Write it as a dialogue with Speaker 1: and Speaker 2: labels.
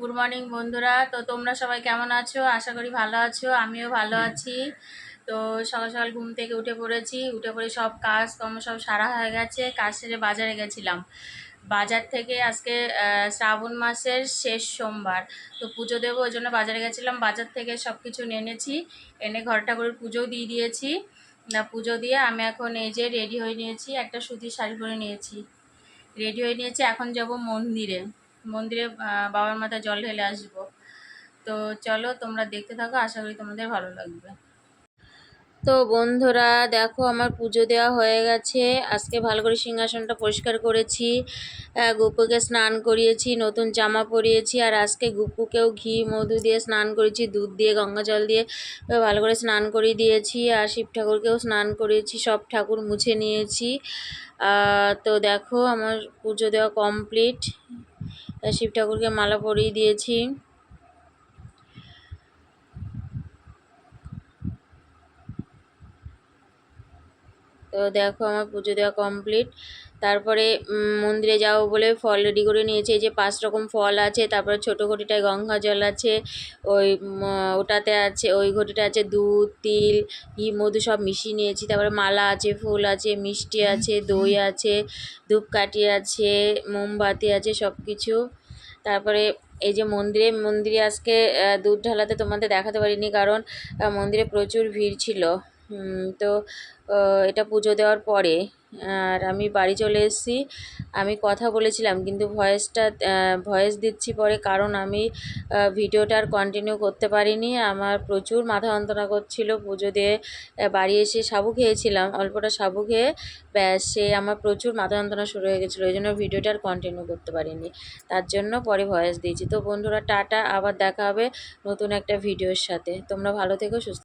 Speaker 1: Good morning বন্ধুরা। তো তোমরা সবাই কেমন আছো? আশা করি ভালো আছো, আমিও ভালো আছি। তো সকাল সকাল ঘুম থেকে উঠে পড়েছি। উঠে পড়ে সব কাজ কর্ম সব সারা হয়ে গেছে। কাজ সেরে বাজারে গেছিলাম। বাজার থেকে আজকে শ্রাবণ মাসের শেষ সোমবার। তো পুজো দেবো, ওই জন্য বাজারে গেছিলাম। বাজার থেকে সব কিছু এনেছি। এনে ঘর ঠাকুরের পুজোও দিয়ে দিয়েছি। না, পুজো দিয়ে আমি এখন এই যে রেডি হয়ে নিয়েছি। একটা সুতির শাড়ি পরে নিয়েছি। রেডি হয়ে নিয়েছি। এখন যাব মন্দিরে। মন্দিরে বাবার মাথায় জল ঢেলে আসব। তো চলো তোমরা দেখতে থাকো, আশা করি তোমাদের ভালো লাগবে। তো বন্ধুরা, দেখো আমার পুজো দেওয়া হয়ে গেছে। আজকে ভালো করে সিংহাসনটা পরিষ্কার করেছি। গুপুকে স্নান করিয়েছি, নতুন জামা পরিয়েছি, আর আজকে গুপুকেও ঘি, মধু দিয়ে স্নান করেছি, দুধ দিয়ে, গঙ্গা জল দিয়ে ভালো করে স্নান করিয়ে দিয়েছি, আর শিব ঠাকুরকেও স্নান করিয়েছি, সব ঠাকুর মুছে নিয়েছি। তো দেখো আমার পুজো দেওয়া কমপ্লিট শিব ঠাকুরকে মালা পরিয়ে দিয়েছি। তো দেখো আমার পুজো দেওয়া কমপ্লিট তারপরে মন্দিরে যাব বলে ফল রেডি করে নিয়েছে। যে পাঁচ রকম ফল আছে, তারপরে ছোটো ঘটিটায় গঙ্গা জল আছে, ওই ওটাতে আছে, ওই ঘটিটা আছে দুধ, তিল ঘি মধু সব মিশিয়ে নিয়েছি। তারপরে মালা আছে, ফুল আছে, মিষ্টি আছে, দই আছে, ধূপকাঠি আছে, মোমবাতি আছে, সব কিছু। তারপরে এই যে মন্দিরে মন্দিরে আজকে দুধ ঢালাতে তোমাদের দেখাতে পারিনি কারণ মন্দিরে প্রচুর ভিড় ছিল। তো এটা পুজো দেওয়ার পরে, আর আমি বাড়ি চলে এসেছি। আমি কথা বলেছিলাম, কিন্তু ভয়েসটা ভয়েস দিচ্ছি পরে কারণ আমি ভিডিওটা আর কন্টিনিউ করতে পারিনি। আমার প্রচুর মাথা যন্ত্রণা করছিল পুজো দিয়ে। বাড়ি এসে সাবু খেয়েছিলাম অল্পটা সাবু খেয়ে, ব্যাস, সে আমার প্রচুর মাথা যন্ত্রণা শুরু হয়ে গেছিল, ওই জন্য ভিডিওটা আর কন্টিনিউ করতে পারিনি। তার জন্য পরে ভয়েস দিয়েছি। তো বন্ধুরা, টাটা, আবার দেখা হবে নতুন একটা ভিডিওর সাথে। তোমরা ভালো থেকো, সুস্থ